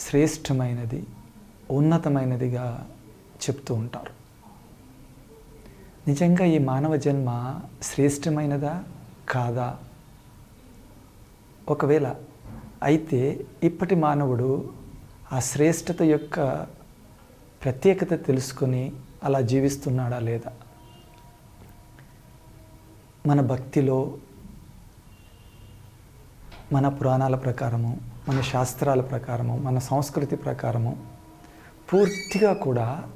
శ్రేష్టమైనది ఉన్నతమైనదిగా చెప్తూ ఉంటారు. నిజంగా ఈ మానవ జన్మ శ్రేష్టమైనదా? కాదా? ఒకవేళ అయితే ఇప్పటి మానవుడు ఆ శ్రేష్టత యొక్క ప్రత్యేకత తెలుసుకొని అలా జీవిస్తున్నాడా లేదా? మన భక్తిలో మన పురాణాల ప్రకారము మన శాస్త్రాల ప్రకారము మన సంస్కృతి ప్రకారము పూర్తిగా కూడా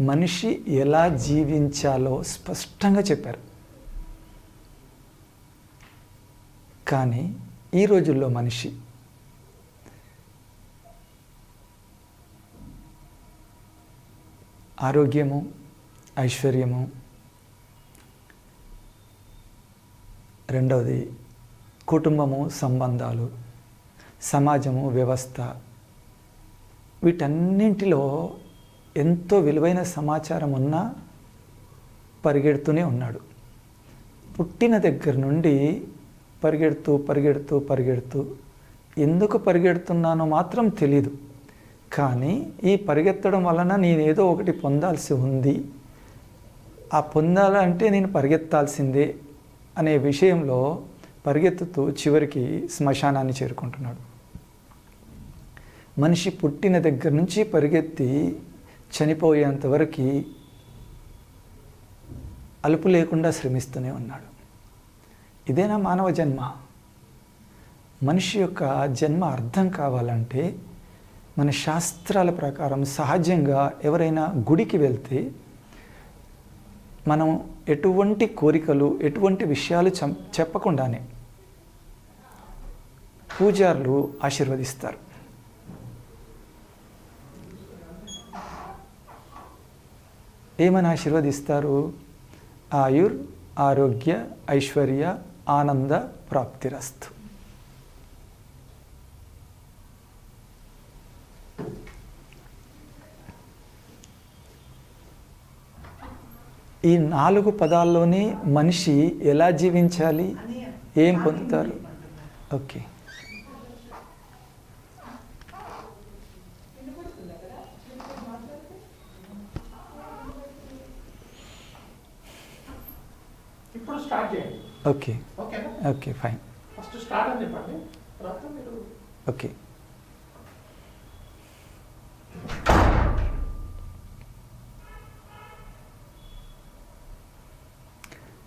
మనిషి ఎలా జీవించాలో స్పష్టంగా చెప్పారు. కానీ ఈ రోజుల్లో మనిషి ఆరోగ్యము ఐశ్వర్యము రెండవది కుటుంబము సంబంధాలు సమాజము వ్యవస్థ వీటన్నింటిలో ఎంతో విలువైన సమాచారం ఉన్నా పరిగెడుతూనే ఉన్నాడు. పుట్టిన దగ్గర నుండి పరిగెడుతూ పరిగెడుతూ పరిగెడుతూ ఎందుకు పరిగెడుతున్నానో మాత్రం తెలీదు. కానీ ఈ పరిగెత్తడం వలన నేనేదో ఒకటి పొందాల్సి ఉంది. ఆ పొందాలంటే నేను పరిగెత్తాల్సిందే అనే విషయంలో పరిగెత్తుతూ చివరికి శ్మశానాన్ని చేరుకుంటున్నాడు. మనిషి పుట్టిన దగ్గర నుంచి పరిగెత్తి చనిపోయేంతవరకు అలుపు లేకుండా శ్రమిస్తూనే ఉన్నాడు. ఇదేనా మానవ జన్మ? మనిషి యొక్క జన్మ అర్థం కావాలంటే మన శాస్త్రాల ప్రకారం సహజంగా ఎవరైనా గుడికి వెళ్తే మనం ఎటువంటి కోరికలు ఎటువంటి విషయాలు చెప్పకుండానే పూజారులు ఆశీర్వదిస్తారు. ఏమని ఆశీర్వదిస్తారు? ఆయుర్ ఆరోగ్య ఐశ్వర్య ఆనంద ప్రాప్తిరస్తు. ఈ నాలుగు పదాల్లోనే మనిషి ఎలా జీవించాలి? ఏం పొందుతారు? ఓకే ఇప్పుడు స్టార్ట్ చేయండి. Okay. Okay fine. First start అని చెప్పండి. తర్వాత మీరు ఓకే.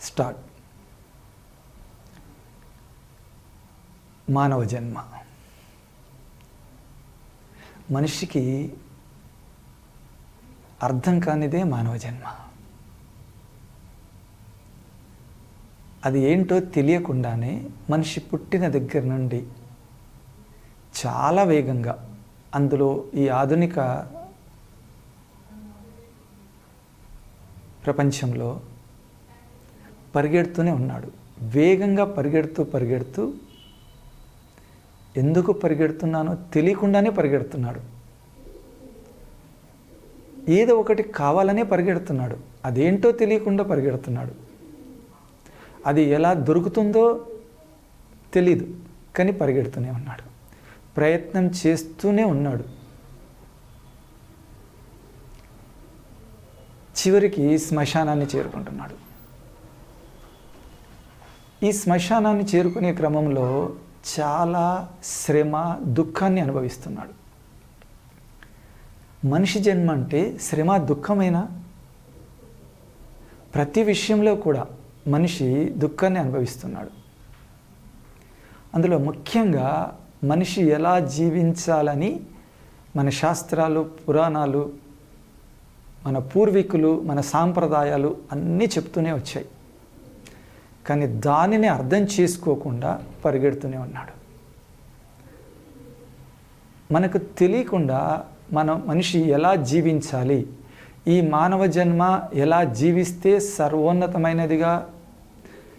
స్టార్ట్. మానవ జన్మ. మనిషికి అర్థం కానిదే మానవ జన్మ. అది ఏంటో తెలియకుండానే మనిషి పుట్టిన దగ్గర నుండి చాలా వేగంగా అందులో ఈ ఆధునిక ప్రపంచంలో పరిగెడుతూనే ఉన్నాడు. వేగంగా పరిగెడుతూ పరిగెడుతూ ఎందుకు పరిగెడుతున్నానో తెలియకుండానే పరిగెడుతున్నాడు. ఏదో ఒకటి కావాలనే పరిగెడుతున్నాడు. అదేంటో తెలియకుండా పరిగెడుతున్నాడు. అది ఎలా దొరుకుతుందో తెలీదు కానీ పరిగెడుతూనే ఉన్నాడు. ప్రయత్నం చేస్తూనే ఉన్నాడు. చివరికి శ్మశానాన్ని చేరుకుంటున్నాడు. ఈ శ్మశానాన్ని చేరుకునే క్రమంలో చాలా శ్రమ దుఃఖాన్ని అనుభవిస్తున్నాడు. మనిషి జన్మ అంటే శ్రమ దుఃఖమేనా? ప్రతి విషయంలో కూడా. మనిషి దుఃఖాన్ని అనుభవిస్తున్నాడు. అందులో ముఖ్యంగా మనిషి ఎలా జీవించాలని మన శాస్త్రాలు పురాణాలు మన పూర్వీకులు మన సాంప్రదాయాలు అన్నీ చెప్తూనే వచ్చాయి. కానీ దానిని అర్థం చేసుకోకుండా పరిగెడుతూనే ఉన్నాడు. మనకు తెలియకుండా మన మనిషి ఎలా జీవించాలి? ఈ మానవ జన్మ ఎలా జీవిస్తే సర్వోన్నతమైనదిగా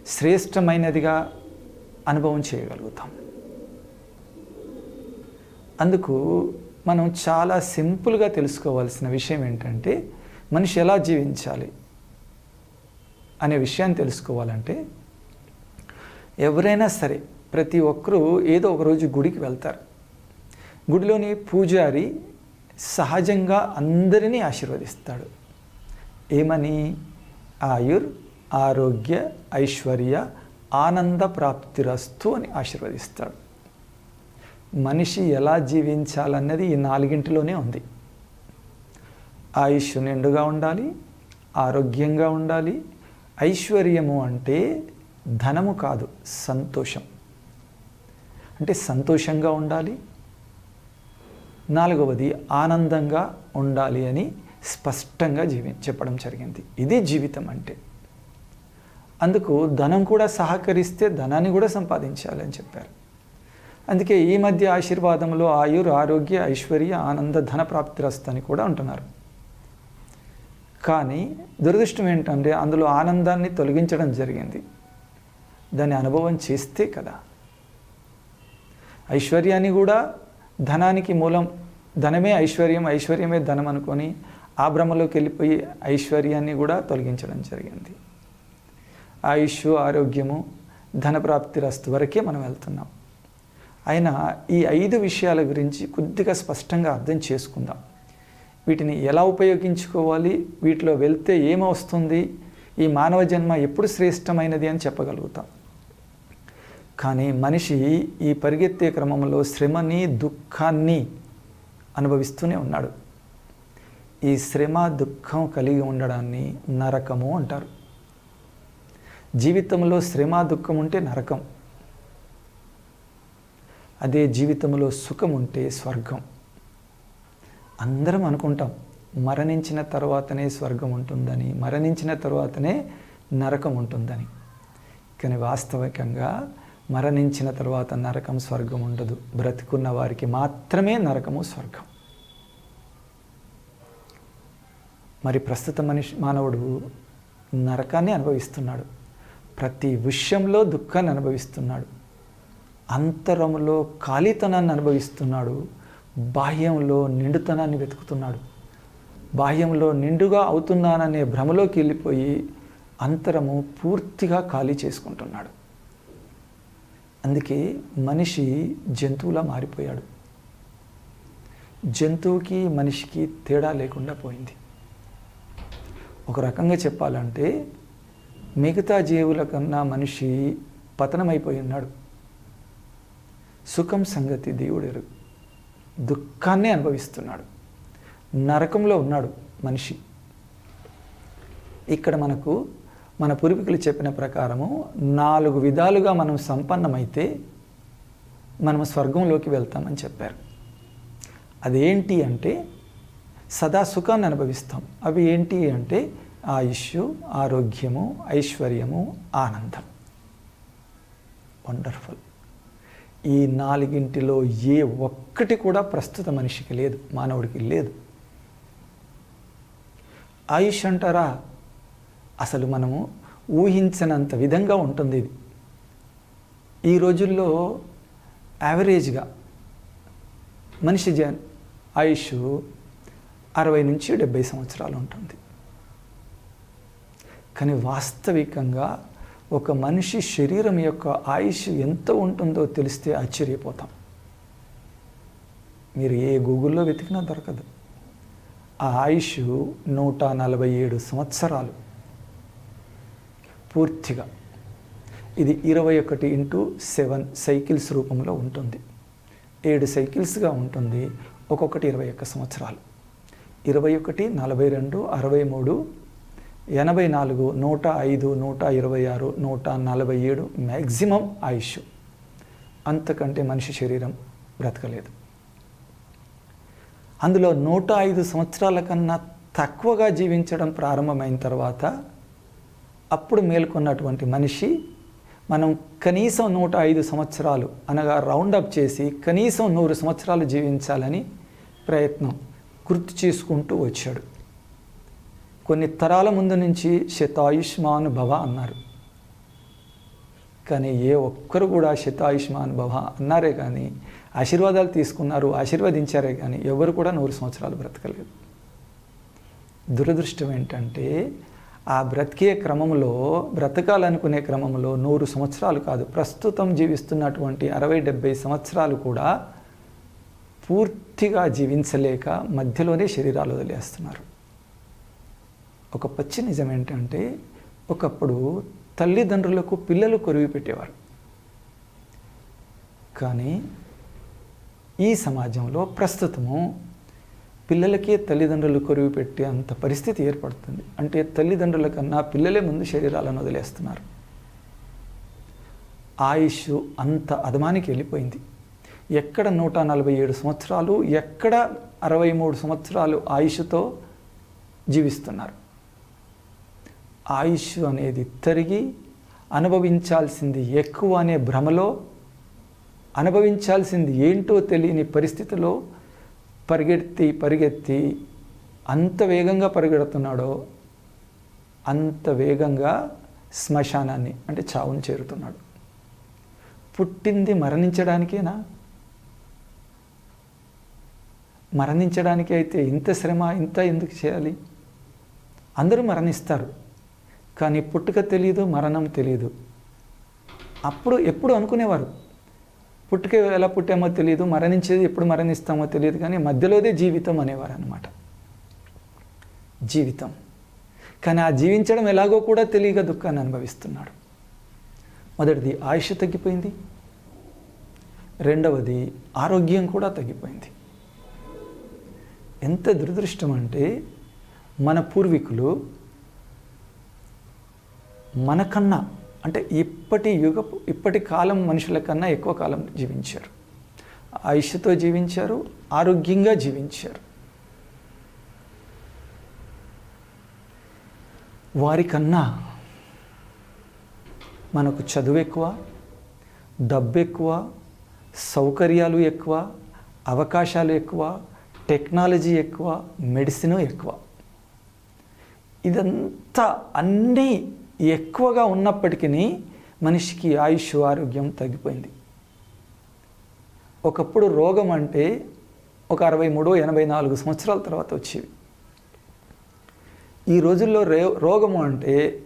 శ్రేష్టమైనదిగా అనుభవం చేయగలుగుతాం. అందుకు మనం చాలా సింపుల్గా తెలుసుకోవాల్సిన విషయం ఏంటంటే మనిషి ఎలా జీవించాలి అనే విషయాన్ని తెలుసుకోవాలంటే ఎవరైనా సరే ప్రతి ఒక్కరూ ఏదో ఒక రోజు గుడికి వెళ్తారు. గుడిలోని పూజారి సహజంగా అందరినీ ఆశీర్వదిస్తాడు. ఏమని? ఆయుర్ ఆరోగ్య ఐశ్వర్య ఆనంద ప్రాప్తిరస్తు అని ఆశీర్వదిస్తాడు. మనిషి ఎలా జీవించాలన్నది ఈ నాలుగింటిలోనే ఉంది. ఆయుష్ నిండుగా ఉండాలి ఆరోగ్యంగా ఉండాలి. ఐశ్వర్యము అంటే ధనము కాదు సంతోషం. అంటే సంతోషంగా ఉండాలి. నాలుగవది ఆనందంగా ఉండాలి అని స్పష్టంగా జీవి చెప్పడం జరిగింది. ఇది జీవితం అంటే. అందుకు ధనం కూడా సహకరిస్తే ధనాన్ని కూడా సంపాదించాలని చెప్పారు. అందుకే ఈ మధ్య ఆశీర్వాదంలో ఆయుర్ ఆరోగ్య ఐశ్వర్య ఆనంద ధన ప్రాప్తిరస్తు అని కూడా అంటున్నారు. కానీ దురదృష్టం ఏంటంటే అందులో ఆనందాన్ని తొలగించడం జరిగింది. దాన్ని అనుభవం చేస్తే కదా. ఐశ్వర్యాన్ని కూడా ధనానికి మూలం ధనమే ఐశ్వర్యం ఐశ్వర్యమే ధనం అనుకొని ఆ భ్రమలోకి వెళ్ళిపోయి ఐశ్వర్యాన్ని కూడా తొలగించడం జరిగింది. ఆయుష్ ఆరోగ్యము ధనప్రాప్తి రస్తు వరకే మనం వెళ్తున్నాం. అయినా ఈ ఐదు విషయాల గురించి కొద్దిగా స్పష్టంగా అర్థం చేసుకుందాం. వీటిని ఎలా ఉపయోగించుకోవాలి? వీటిలో వెళ్తే ఏమొస్తుంది ఈ మానవ జన్మ ఎప్పుడు శ్రేష్టమైనది అని చెప్పగలుగుతాం. కానీ మనిషి ఈ పరిగెత్తే క్రమంలో శ్రమని దుఃఖాన్ని అనుభవిస్తూనే ఉన్నాడు. ఈ శ్రమ దుఃఖం కలిగి ఉండడాన్ని నరకము అంటారు. జీవితంలో శ్రమ దుఃఖం ఉంటే నరకం. అదే జీవితంలో సుఖం ఉంటే స్వర్గం. అందరం అనుకుంటాం మరణించిన తర్వాతనే స్వర్గం ఉంటుందని మరణించిన తర్వాతనే నరకం ఉంటుందని. కానీ వాస్తవికంగా మరణించిన తర్వాత నరకం స్వర్గం ఉండదు. బ్రతికున్న వారికి మాత్రమే నరకము స్వర్గం. మరి ప్రస్తుత మనిషి మానవుడు నరకాన్ని అనుభవిస్తున్నాడు. ప్రతి విషయంలో దుఃఖాన్ని అనుభవిస్తున్నాడు. అంతరంలో ఖాళీతనాన్ని అనుభవిస్తున్నాడు. బాహ్యంలో నిండుతనాన్ని వెతుకుతున్నాడు. బాహ్యంలో నిండుగా అవుతున్నాననే భ్రమలోకి వెళ్ళిపోయి అంతరము పూర్తిగా ఖాళీ చేసుకుంటున్నాడు. అందుకే మనిషి జంతువులా మారిపోయాడు. జంతువుకి మనిషికి తేడా లేకుండా పోయింది. ఒక రకంగా చెప్పాలంటే మిగతా జీవుల కన్నా మనిషి పతనమైపోయి ఉన్నాడు. సుఖం సంగతి దేవుడెరు. దుఃఖాన్ని అనుభవిస్తున్నాడు. నరకంలో ఉన్నాడు మనిషి. ఇక్కడ మనకు మన పూర్వీకులు చెప్పిన ప్రకారము నాలుగు విధాలుగా మనం సంపన్నమైతే మనం స్వర్గంలోకి వెళ్తామని చెప్పారు. అదేంటి అంటే సదా సుఖాన్ని అనుభవిస్తాం. అవి ఏంటి అంటే ఆయుష్ ఆరోగ్యము ఐశ్వర్యము ఆనందం. వండర్ఫుల్. ఈ నాలుగింటిలో ఏ ఒక్కటి కూడా ప్రస్తుత మనిషికి లేదు మానవుడికి లేదు. ఆయుష్ అంటారా? అసలు మనము ఊహించనంత విధంగా ఉంటుంది ఇది. ఈ రోజుల్లో యావరేజ్గా మనిషి జ ఆయుష్ అరవై నుంచి డెబ్బై సంవత్సరాలు ఉంటుంది. కానీ వాస్తవికంగా ఒక మనిషి శరీరం యొక్క ఆయుష్ ఎంత ఉంటుందో తెలిస్తే ఆశ్చర్యపోతాం. మీరు ఏ గూగుల్లో వెతికినా దొరకదు. ఆ ఆయుష్ నూట నలభై ఏడు సంవత్సరాలు. పూర్తిగా. ఇది ఇరవై ఒకటి ఇంటూ సెవెన్ సైకిల్స్ రూపంలో ఉంటుంది. ఏడు సైకిల్స్గా ఉంటుంది. ఒక్కొక్కటి ఇరవై ఒక్క సంవత్సరాలు. ఇరవై ఒకటి నలభై రెండు అరవై మూడు ఎనభై నాలుగు నూట ఐదు నూట ఇరవై ఆరు నూట నలభై ఏడు మ్యాక్సిమం ఆయుష్. అంతకంటే మనిషి శరీరం బ్రతకలేదు. అందులో నూట ఐదు సంవత్సరాల కన్నా తక్కువగా జీవించడం ప్రారంభమైన తర్వాత అప్పుడు మేల్కొన్నటువంటి మనిషి మనం కనీసం నూట ఐదు సంవత్సరాలు అనగా రౌండప్ చేసి కనీసం నూరు సంవత్సరాలు జీవించాలని ప్రయత్నం గుర్తు చేసుకుంటూ వచ్చాడు. కొన్ని తరాల ముందు నుంచి శతాయుష్మానుభవ అన్నారు. కానీ ఏ ఒక్కరు కూడా శతాయుష్మాన్ భవ అన్నారే కానీ ఆశీర్వాదాలు తీసుకున్నారు ఆశీర్వదించారే కానీ ఎవరు కూడా నూరు సంవత్సరాలు బ్రతకలేదు. దురదృష్టం ఏంటంటే ఆ బ్రతికే క్రమంలో బ్రతకాలనుకునే క్రమంలో నూరు సంవత్సరాలు కాదు ప్రస్తుతం జీవిస్తున్నటువంటి అరవై డెబ్బై సంవత్సరాలు కూడా పూర్తిగా జీవించలేక మధ్యలోనే శరీరాలు వదిలేస్తున్నారు. ఒక పచ్చి నిజం ఏంటంటే ఒకప్పుడు తల్లిదండ్రులకు పిల్లలు కొరివి పెట్టేవారు. కానీ ఈ సమాజంలో ప్రస్తుతము పిల్లలకే తల్లిదండ్రులు కొరివి పెట్టే అంత పరిస్థితి ఏర్పడుతుంది. అంటే తల్లిదండ్రుల కన్నా పిల్లలే ముందు శరీరాలను వదిలేస్తున్నారు. ఆయుష్ అంత అధమానికి వెళ్ళిపోయింది. ఎక్కడ నూట నలభై ఏడు సంవత్సరాలు ఎక్కడ అరవై మూడు సంవత్సరాలు ఆయుష్తో జీవిస్తున్నారు. ఆయుష్ అనేది తరిగి అనుభవించాల్సింది ఎక్కువ అనే భ్రమలో అనుభవించాల్సింది ఏంటో తెలియని పరిస్థితిలో పరిగెత్తి పరిగెత్తి అంత వేగంగా పరిగెడుతున్నాడో అంత వేగంగా శ్మశానాన్ని అంటే చావును చేరుతున్నాడు. పుట్టింది మరణించడానికేనా? మరణించడానికి అయితే ఇంత శ్రమ ఇంత ఎందుకు చేయాలి? అందరూ మరణిస్తారు. కానీ పుట్టుక తెలియదు మరణం తెలియదు అప్పుడు ఎప్పుడు అనుకునేవారు? పుట్టుక ఎలా పుట్టామో తెలియదు మరణించేది ఎప్పుడు మరణిస్తామో తెలియదు కానీ మధ్యలోదే జీవితం అనేవారు అనమాట జీవితం. కానీ ఆ జీవించడం ఎలాగో కూడా తెలియక దుఃఖాన్ని అనుభవిస్తున్నాడు. మొదటిది ఆయుష్ తగ్గిపోయింది. రెండవది ఆరోగ్యం కూడా తగ్గిపోయింది. ఎంత దురదృష్టం అంటే మన పూర్వీకులు మనకన్నా అంటే ఇప్పటి యుగ ఇప్పటి కాలం మనుషుల కన్నా ఎక్కువ కాలం జీవించారు. ఆయుష్తో జీవించారు ఆరోగ్యంగా జీవించారు. వారికన్నా మనకు చదువు ఎక్కువ డబ్బు ఎక్కువ సౌకర్యాలు ఎక్కువ అవకాశాలు ఎక్కువ టెక్నాలజీ ఎక్కువ మెడిసిన్ ఎక్కువ. ఇదంతా అన్నీ ఎక్కువగా ఉన్నప్పటికీ మనిషికి ఆయుష్ ఆరోగ్యం తగ్గిపోయింది. ఒకప్పుడు రోగం అంటే ఒక అరవై మూడు ఎనభై నాలుగు సంవత్సరాల తర్వాత వచ్చేవి. ఈ రోజుల్లో రే రోగము అంటే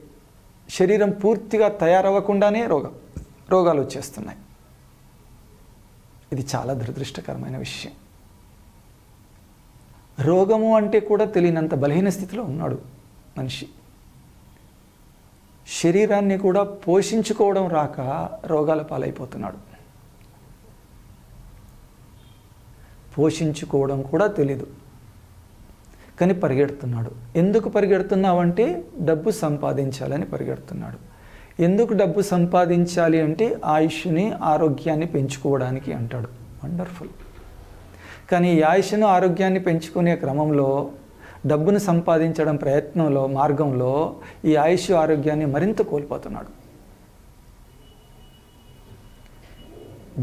శరీరం పూర్తిగా తయారవ్వకుండానే రోగం రోగాలు వచ్చేస్తున్నాయి. ఇది చాలా దురదృష్టకరమైన విషయం. రోగము అంటే కూడా తెలియనంత బలహీన స్థితిలో ఉన్నాడు మనిషి. శరీరాన్ని కూడా పోషించుకోవడం రాక రోగాల పాలైపోతున్నాడు. పోషించుకోవడం కూడా తెలీదు. కానీ పరిగెడుతున్నాడు. ఎందుకు పరిగెడుతున్నావంటే డబ్బు సంపాదించాలని పరిగెడుతున్నాడు. ఎందుకు డబ్బు సంపాదించాలి అంటే ఆయుష్ని ఆరోగ్యాన్ని పెంచుకోవడానికి అంటాడు. వండర్ఫుల్. కానీ ఈ ఆయుష్ను ఆరోగ్యాన్ని పెంచుకునే క్రమంలో డబ్బును సంపాదించడం ప్రయత్నంలో మార్గంలో ఈ ఆయుష్ ఆరోగ్యాన్ని మరింత కోల్పోతున్నాడు.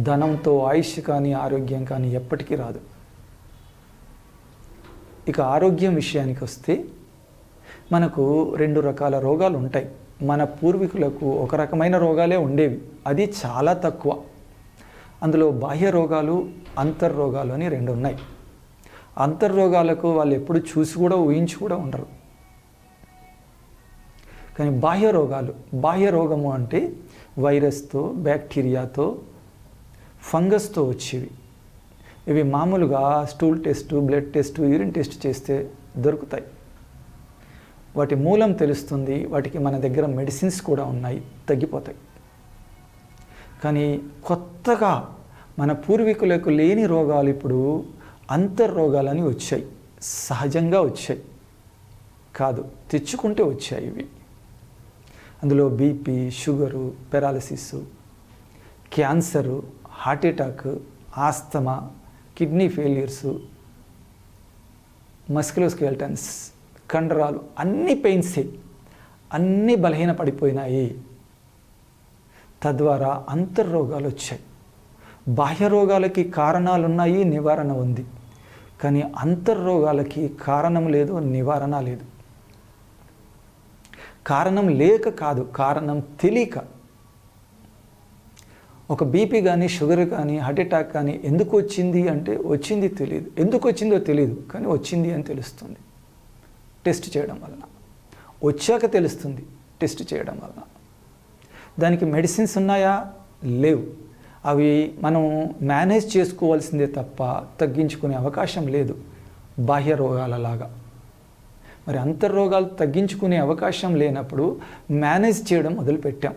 ధనంతో ఆయుష్ కానీ ఆరోగ్యం కానీ ఎప్పటికీ రాదు. ఇక ఆరోగ్యం విషయానికి వస్తే మనకు రెండు రకాల రోగాలు ఉంటాయి. మన పూర్వీకులకు ఒక రకమైన రోగాలే ఉండేవి. అది చాలా తక్కువ. అందులో బాహ్య రోగాలు అంతర్రోగాలు అని రెండు ఉన్నాయి. అంతర్రోగాలకు వాళ్ళు ఎప్పుడు చూసి కూడా ఊహించి కూడా ఉండరు. కానీ బాహ్య రోగాలు బాహ్య రోగము అంటే వైరస్తో బ్యాక్టీరియాతో ఫంగస్తో వచ్చేవి. ఇవి మామూలుగా stool test blood test urine test చేస్తే దొరుకుతాయి. వాటి మూలం తెలుస్తుంది వాటికి మన దగ్గర మెడిసిన్స్ కూడా ఉన్నాయి తగ్గిపోతాయి. కానీ కొత్తగా మన పూర్వీకులకు లేని రోగాలు ఇప్పుడు అంతర్రోగాలని వచ్చాయి. సహజంగా వచ్చాయి. కాదు తెచ్చుకుంటే వచ్చాయి ఇవి. అందులో BP sugar paralysis cancer heart attack asthma kidney failures musculoskeletons కండరాలు అన్ని పెయిన్సే. అన్నీ బలహీన పడిపోయినాయి తద్వారా అంతర్రోగాలు వచ్చాయి. బాహ్య రోగాలకి కారణాలున్నాయి నివారణ ఉంది. కానీ అంతర్రోగాలకి కారణం లేదు నివారణ లేదు. కారణం లేక కాదు కారణం తెలియక. ఒక బీపీ కానీ షుగర్ కానీ హార్ట్ అటాక్ కానీ ఎందుకు వచ్చింది అంటే వచ్చింది తెలియదు. ఎందుకు వచ్చిందో తెలియదు కానీ వచ్చింది అని తెలుస్తుంది. టెస్ట్ చేయడం వలన. వచ్చాక తెలుస్తుంది టెస్ట్ చేయడం వలన. దానికి మెడిసిన్స్ ఉన్నాయా? లేవు. అవి మనం మేనేజ్ చేసుకోవాల్సిందే తప్ప తగ్గించుకునే అవకాశం లేదు. బాహ్య రోగాలలాగా. మరి అంతర్రోగాలు తగ్గించుకునే అవకాశం లేనప్పుడు మేనేజ్ చేయడం మొదలుపెట్టాం.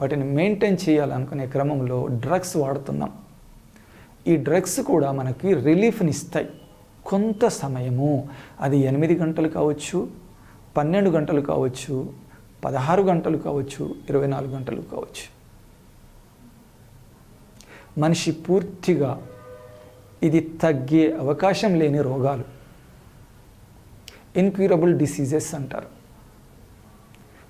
వాటిని మెయింటైన్ చేయాలనుకునే క్రమంలో డ్రగ్స్ వాడుతున్నాం. ఈ డ్రగ్స్ కూడా మనకి రిలీఫ్ని ఇస్తాయి. కొంత సమయము. అది ఎనిమిది గంటలు కావచ్చు పన్నెండు గంటలు కావచ్చు పదహారు గంటలు కావచ్చు ఇరవై నాలుగు గంటలు కావచ్చు. మనిషి పూర్తిగా ఇది తగ్గే అవకాశం లేని రోగాలు. ఇన్క్యూరబుల్ డిసీజెస్ అంటారు.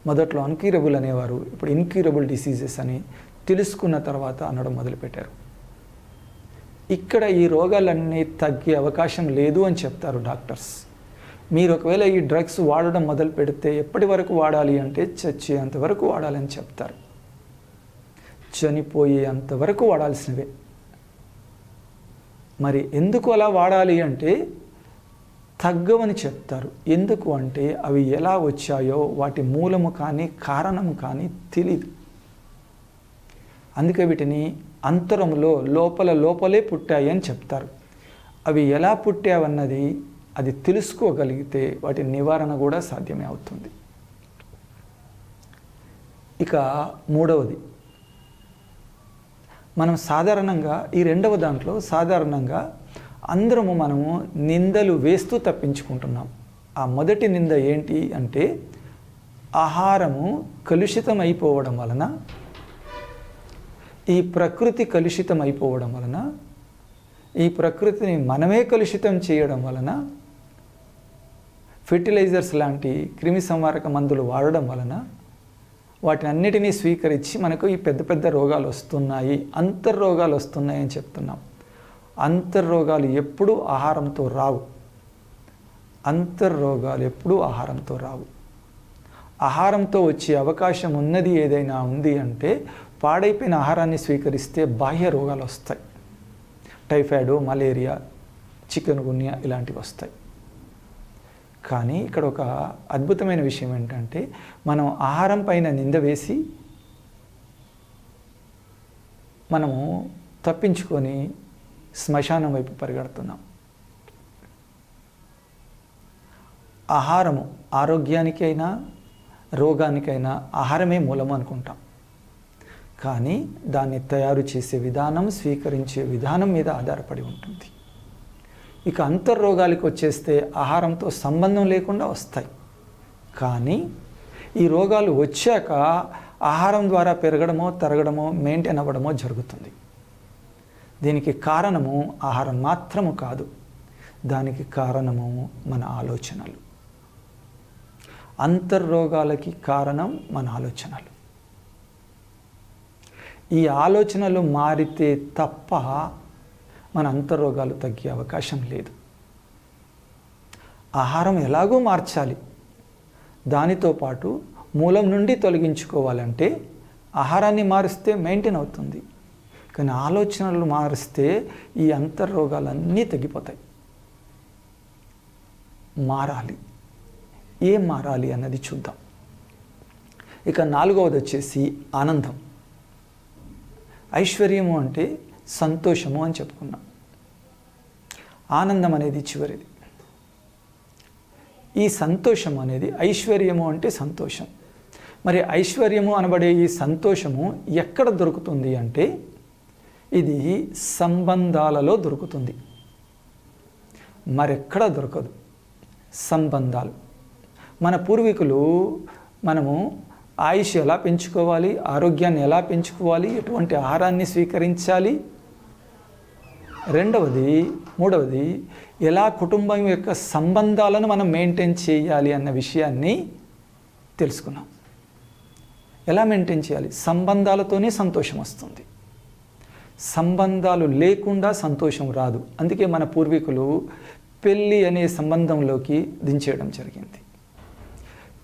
మొదట్లో అన్క్యూరబుల్ అనేవారు ఇప్పుడు ఇన్క్యూరబుల్ డిసీజెస్ అని తెలుసుకున్న తర్వాత అనడం మొదలుపెట్టారు. ఇక్కడ ఈ రోగాలన్నీ తగ్గే అవకాశం లేదు అని చెప్తారు డాక్టర్స్. మీరు ఒకవేళ ఈ డ్రగ్స్ వాడడం మొదలు పెడితే ఎప్పటి వరకు వాడాలి అంటే చచ్చేంత వరకు వాడాలని చెప్తారు. చనిపోయేంత వరకు వాడాల్సినవే. మరి ఎందుకు అలా వాడాలి అంటే తగ్గవని చెప్తారు. ఎందుకు అంటే అవి ఎలా వచ్చాయో వాటి మూలము కానీ కారణం కానీ తెలియదు అందుకే వీటిని అంతరంలో లోపల లోపలే పుట్టాయి అని చెప్తారు. అవి ఎలా పుట్టావన్నది అది తెలుసుకోగలిగితే వాటి నివారణ కూడా సాధ్యమే అవుతుంది. ఇక మూడవది. మనం సాధారణంగా ఈ రెండవ దాంట్లో సాధారణంగా అందరము మనము నిందలు వేస్తూ తప్పించుకుంటున్నాం. ఆ మొదటి నింద ఏంటి అంటే ఆహారము కలుషితం అయిపోవడం వలన ఈ ప్రకృతి కలుషితం అయిపోవడం వలన ఈ ప్రకృతిని మనమే కలుషితం చేయడం వలన ఫెర్టిలైజర్స్ లాంటి క్రిమి సంహారక మందులు వాడడం వలన వాటిని అన్నిటినీ స్వీకరించి మనకు ఈ పెద్ద పెద్ద రోగాలు వస్తున్నాయి అంతర్రోగాలు వస్తున్నాయి అని చెప్తున్నాం. అంతర్రోగాలు ఎప్పుడూ ఆహారంతో రావు. అంతర్రోగాలు ఎప్పుడూ ఆహారంతో రావు. ఆహారంతో వచ్చే అవకాశం ఉన్నది ఏదైనా ఉంది అంటే పాడైపోయిన ఆహారాన్ని స్వీకరిస్తే బాహ్య రోగాలు వస్తాయి. టైఫాయిడ్ మలేరియా చికెన్ గున్యా ఇలాంటివి వస్తాయి. కానీ ఇక్కడ ఒక అద్భుతమైన విషయం ఏంటంటే మనం ఆహారం పైన నింద వేసి మనము తప్పించుకొని శ్మశానం వైపు పరిగెడుతున్నాం. ఆహారము ఆరోగ్యానికైనా రోగానికైనా ఆహారమే మూలం అనుకుంటాం. కానీ దాన్ని తయారు చేసే విధానం స్వీకరించే విధానం మీద ఆధారపడి ఉంటుంది. ఇక అంతర్రోగాలకు వచ్చేస్తే ఆహారంతో సంబంధం లేకుండా వస్తాయి. కానీ ఈ రోగాలు వచ్చాక ఆహారం ద్వారా పెరగడమో తరగడమో మెయింటైన్ అవ్వడమో జరుగుతుంది. దీనికి కారణము ఆహారం మాత్రము కాదు. దానికి కారణము మన ఆలోచనలు. అంతర్రోగాలకి కారణం మన ఆలోచనలు. ఈ ఆలోచనలు మారితే తప్ప మన అంతరోగాలు తగ్గే అవకాశం లేదు. ఆహారం ఎలాగో మార్చాలి. దానితో పాటు మూలం నుండి తొలగించుకోవాలంటే ఆహారాన్ని మారిస్తే మెయింటైన్ అవుతుంది. కానీ ఆలోచనలు మారిస్తే ఈ అంతర్రోగాలన్నీ తగ్గిపోతాయి. మారాలి. ఏం మారాలి అన్నది చూద్దాం. ఇక నాలుగవది వచ్చేసి ఆనందం. ఐశ్వర్యము అంటే సంతోషము అని చెప్పుకున్నాం. ఆనందం అనేది చివరిది. ఈ సంతోషం అనేది ఐశ్వర్యము అంటే సంతోషం. మరి ఐశ్వర్యము అనబడే ఈ సంతోషము ఎక్కడ దొరుకుతుంది అంటే ఇది సంబంధాలలో దొరుకుతుంది. మరెక్కడ దొరకదు? సంబంధాలు. మన పూర్వీకులు మనము ఆయుష్ ఎలా పెంచుకోవాలి ఆరోగ్యాన్ని ఎలా పెంచుకోవాలి ఎటువంటి ఆహారాన్ని స్వీకరించాలి రెండవది మూడవది ఎలా కుటుంబం యొక్క సంబంధాలను మనం మెయింటైన్ చేయాలి అన్న విషయాన్ని తెలుసుకున్నాం. ఎలా మెయింటైన్ చేయాలి? సంబంధాలతోనే సంతోషం వస్తుంది. సంబంధాలు లేకుండా సంతోషం రాదు. అందుకే మన పూర్వీకులు పెళ్ళి అనే సంబంధంలోకి దించేయడం జరిగింది.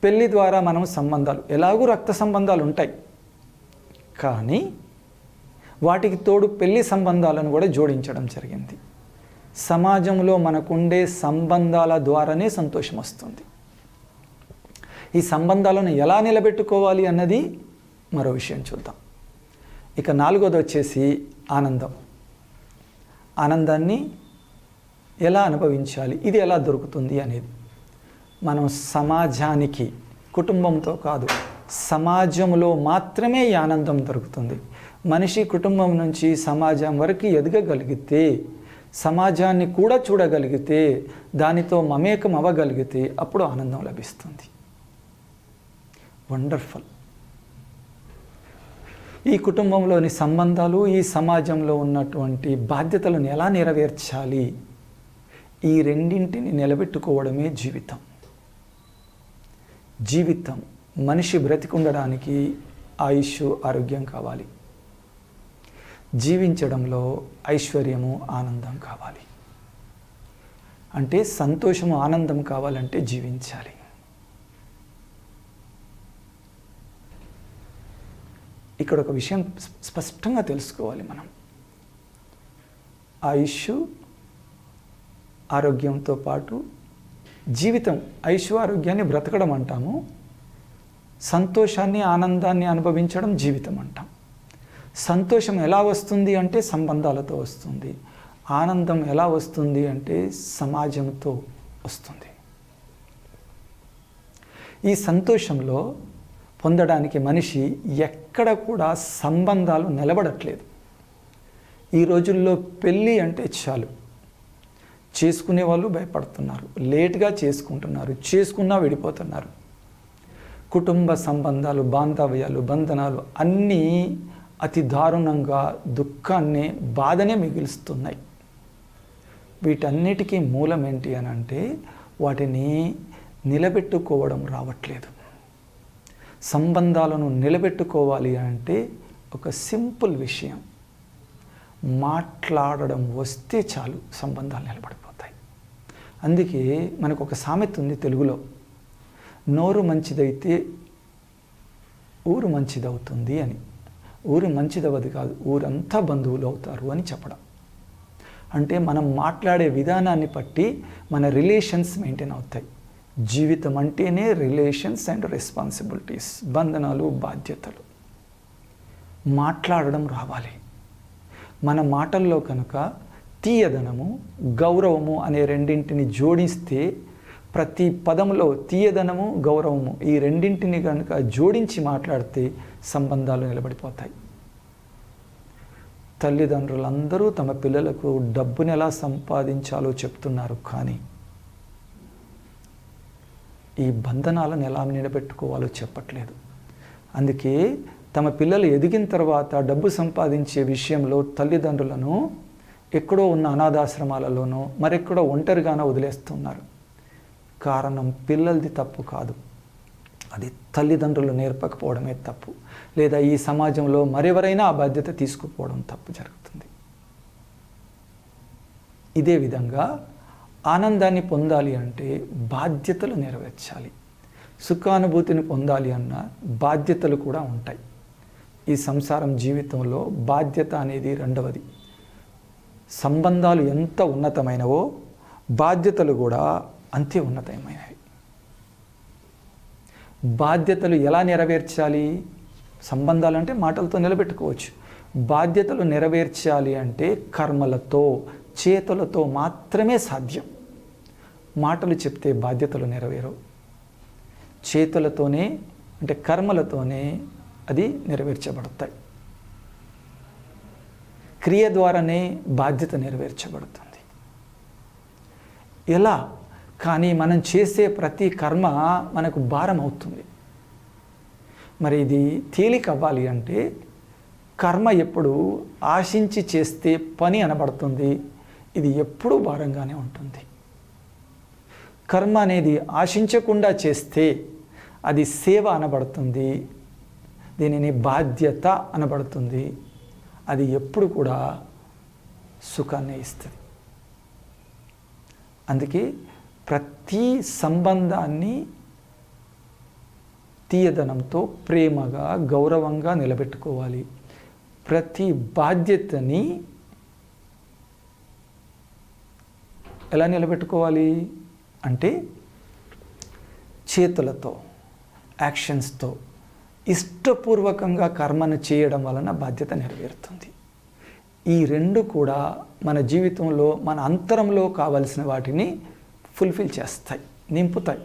పెళ్ళి ద్వారా మనం సంబంధాలు ఎలాగూ రక్త సంబంధాలు ఉంటాయి. కానీ వాటికి తోడు పెళ్ళి సంబంధాలను కూడా జోడించడం జరిగింది. సమాజంలో మనకుండే సంబంధాల ద్వారానే సంతోషం వస్తుంది. ఈ సంబంధాలను ఎలా నిలబెట్టుకోవాలి అన్నది మరో విషయం చూద్దాం. ఇక నాలుగోది వచ్చేసి ఆనందం. ఆనందాన్ని ఎలా అనుభవించాలి ఇది ఎలా దొరుకుతుంది అనేది. మనం సమాజానికి కుటుంబంతో కాదు సమాజంలో మాత్రమే ఈ ఆనందం దొరుకుతుంది. మనిషి కుటుంబం నుంచి సమాజం వరకు ఎదగగలిగితే సమాజాన్ని కూడా చూడగలిగితే దానితో మమేకం అవ్వగలిగితే అప్పుడు ఆనందం లభిస్తుంది. వండర్ఫుల్. ఈ కుటుంబంలోని సంబంధాలు ఈ సమాజంలో ఉన్నటువంటి బాధ్యతలను ఎలా నెరవేర్చాలి? ఈ రెండింటిని నిలబెట్టుకోవడమే జీవితం. జీవితం మనిషి బ్రతికుండడానికి ఆయుష్ ఆరోగ్యం కావాలి. జీవించడంలో ఐశ్వర్యము ఆనందం కావాలి. అంటే సంతోషము ఆనందం కావాలంటే జీవించాలి. ఇక్కడ ఒక విషయం స్పష్టంగా తెలుసుకోవాలి మనం. ఆయుష్ ఆరోగ్యంతో పాటు జీవితం ఐషు ఆరోగ్యాన్ని బ్రతకడం అంటాము. సంతోషాన్ని ఆనందాన్ని అనుభవించడం జీవితం అంటాం. సంతోషం ఎలా వస్తుంది అంటే సంబంధాలతో వస్తుంది. ఆనందం ఎలా వస్తుంది అంటే సమాజంతో వస్తుంది. ఈ సంతోషంలో పొందడానికి మనిషి ఎక్కడ కూడా సంబంధాలు నిలబడట్లేదు. ఈ రోజుల్లో పెళ్ళి అంటే చాలు. చేసుకునే వాళ్ళు భయపడుతున్నారు. లేట్గా చేసుకుంటున్నారు. చేసుకున్నా విడిపోతున్నారు. కుటుంబ సంబంధాలు బాంధవ్యాలు బంధనాలు అన్నీ అతి దారుణంగా దుఃఖాన్ని బాధనే మిగులుస్తున్నాయి. వీటన్నిటికీ మూలం ఏంటి అని అంటే వాటిని నిలబెట్టుకోవడం రావట్లేదు. సంబంధాలను నిలబెట్టుకోవాలి అంటే ఒక సింపుల్ విషయం. మాట్లాడడం వస్తే చాలు సంబంధాలు నిలబడిపోతాయి. అందుకే మనకు ఒక సామెత ఉంది తెలుగులో. నోరు మంచిదైతే ఊరు మంచిదవుతుంది అని. ఊరు మంచిదవది కాదు. ఊరంతా బంధువులు అవుతారు అని చెప్పడం. అంటే మనం మాట్లాడే విధానాన్ని బట్టి మన రిలేషన్స్ మెయింటైన్ అవుతాయి. జీవితం అంటేనే రిలేషన్స్ అండ్ రెస్పాన్సిబిలిటీస్ బంధనాలు బాధ్యతలు. మాట్లాడడం రావాలి. మన మాటల్లో కనుక తీయదనము గౌరవము అనే రెండింటిని జోడిస్తే ప్రతి పదంలో తీయదనము గౌరవము ఈ రెండింటిని కనుక జోడించి మాట్లాడితే సంబంధాలు నిలబడిపోతాయి. తల్లిదండ్రులందరూ తమ పిల్లలకు డబ్బుని ఎలా సంపాదించాలో చెప్తున్నారు కానీ ఈ బంధనాలను ఎలా నిలబెట్టుకోవాలో చెప్పట్లేదు. అందుకే తమ పిల్లలు ఎదిగిన తర్వాత డబ్బు సంపాదించే విషయంలో తల్లిదండ్రులను ఎక్కడో ఉన్న అనాథాశ్రమాలలోనో మరెక్కడో ఒంటరిగానో వదిలేస్తున్నారు. కారణం పిల్లలది తప్పు కాదు. అది తల్లిదండ్రులు నేర్పకపోవడమే తప్పు. లేదా ఈ సమాజంలో మరెవరైనా ఆ బాధ్యత తీసుకుపోవడం తప్పు జరుగుతుంది. ఇదే విధంగా ఆనందాన్ని పొందాలి అంటే బాధ్యతలు నెరవేర్చాలి. సుఖానుభూతిని పొందాలి అన్న బాధ్యతలు కూడా ఉంటాయి. ఈ సంసారం జీవితంలో బాధ్యత అనేది రెండవది. సంబంధాలు ఎంత ఉన్నతమైనవో బాధ్యతలు కూడా అంతే ఉన్నతమైనవి. బాధ్యతలు ఎలా నెరవేర్చాలి? సంబంధాలు అంటే మాటలతో నిలబెట్టుకోవచ్చు. బాధ్యతలు నెరవేర్చాలి అంటే కర్మలతో చేతులతో మాత్రమే సాధ్యం. మాటలు చెప్తే బాధ్యతలు నెరవేరవు. చేతులతోనే అంటే కర్మలతోనే అది నెరవేర్చబడతాయి. క్రియ ద్వారానే బాధ్యత నెరవేర్చబడుతుంది. ఎలా? కానీ మనం చేసే ప్రతి కర్మ మనకు భారం అవుతుంది. మరి ఇది తేలిక అవ్వాలి అంటే కర్మ ఎప్పుడు ఆశించి చేస్తే పని అనబడుతుంది ఇది ఎప్పుడూ భారంగానే ఉంటుంది. కర్మ అనేది ఆశించకుండా చేస్తే అది సేవ అనబడుతుంది దీనిని బాధ్యత అనబడుతుంది అది ఎప్పుడు కూడా సుఖాన్ని ఇస్తుంది. అందుకే ప్రతి సంబంధాన్ని తీయదనంతో ప్రేమగా గౌరవంగా నిలబెట్టుకోవాలి. ప్రతి బాధ్యతని ఎలా నిలబెట్టుకోవాలి? అంటే చేతులతో యాక్షన్స్తో ఇష్టపూర్వకంగా కర్మను చేయడం వలన బాధ్యత నెరవేరుతుంది. ఈ రెండు కూడా మన జీవితంలో మన అంతరంలో కావలసిన వాటిని ఫుల్ఫిల్ చేస్తాయి నింపుతాయి.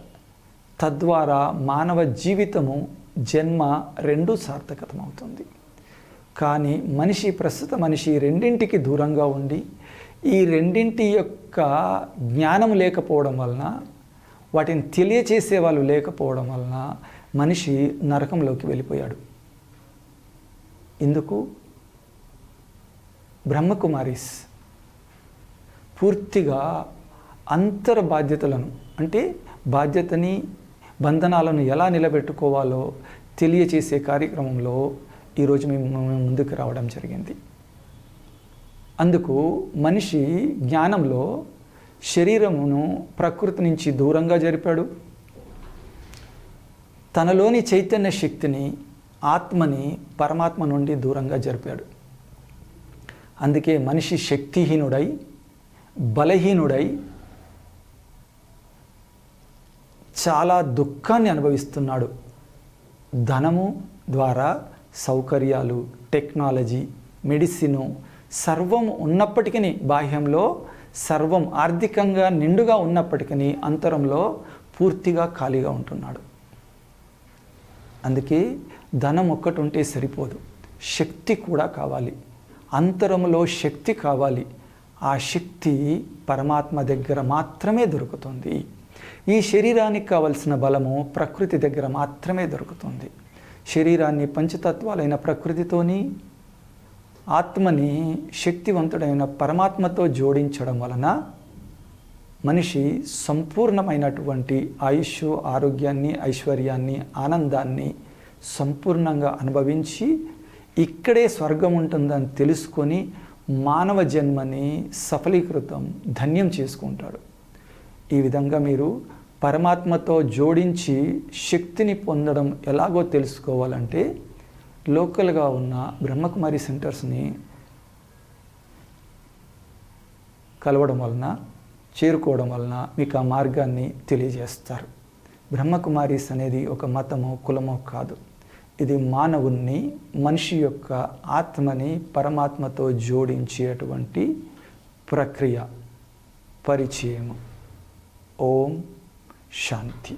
తద్వారా మానవ జీవితము జన్మ రెండూ సార్థకతమవుతుంది. కానీ మనిషి ప్రస్తుత మనిషి రెండింటికి దూరంగా ఉండి ఈ రెండింటి యొక్క జ్ఞానం లేకపోవడం వలన వాటిని తెలియచేసే వాళ్ళు లేకపోవడం వలన మనిషి నరకంలోకి వెళ్ళిపోయాడు. ఇందుకు బ్రహ్మకుమారీస్ పూర్తిగా అంతర బాధ్యతలను అంటే బాధ్యతని బంధనాలను ఎలా నిలబెట్టుకోవాలో తెలియచేసే కార్యక్రమంలో ఈరోజు మేము ముందుకు రావడం జరిగింది. అందుకు మనిషి జ్ఞానంలో శరీరమును ప్రకృతి నుంచి దూరంగా జరిపాడు. తనలోని చైతన్య శక్తిని ఆత్మని పరమాత్మ నుండి దూరంగా జరిపాడు. అందుకే మనిషి శక్తిహీనుడై బలహీనుడై చాలా దుఃఖాన్ని అనుభవిస్తున్నాడు. ధనము ద్వారా సౌకర్యాలు టెక్నాలజీ మెడిసిను సర్వం ఉన్నప్పటికీ బాహ్యంలో సర్వం ఆర్థికంగా నిండుగా ఉన్నప్పటికీ అంతరంలో పూర్తిగా ఖాళీగా ఉంటున్నాడు. అందుకే ధనం ఒక్కటి ఉంటే సరిపోదు. శక్తి కూడా కావాలి. అంతరంలో శక్తి కావాలి. ఆ శక్తి పరమాత్మ దగ్గర మాత్రమే దొరుకుతుంది. ఈ శరీరానికి కావలసిన బలము ప్రకృతి దగ్గర మాత్రమే దొరుకుతుంది. శరీరాన్ని పంచతత్వాలైన ప్రకృతితోని ఆత్మని శక్తివంతుడైన పరమాత్మతో జోడించడం వలన మనిషి సంపూర్ణమైనటువంటి ఆయుష్ ఆరోగ్యాన్ని ఐశ్వర్యాన్ని ఆనందాన్ని సంపూర్ణంగా అనుభవించి ఇక్కడే స్వర్గం ఉంటుందని తెలుసుకొని మానవ జన్మని సఫలీకృతం ధన్యం చేసుకుంటాడు. ఈ విధంగా మీరు పరమాత్మతో జోడించి శక్తిని పొందడం ఎలాగో తెలుసుకోవాలంటే లోకల్గా ఉన్న బ్రహ్మకుమారి సెంటర్స్ని కలవడం వలన చేరుకోవడం వలన మీకు ఆ మార్గాన్ని తెలియజేస్తారు. బ్రహ్మకుమారీస్ అనేది ఒక మతమో కులమో కాదు. ఇది మానవుణ్ణి మనిషి యొక్క ఆత్మని పరమాత్మతో జోడించేటువంటి ప్రక్రియ పరిచయం ఓం શાંતિ.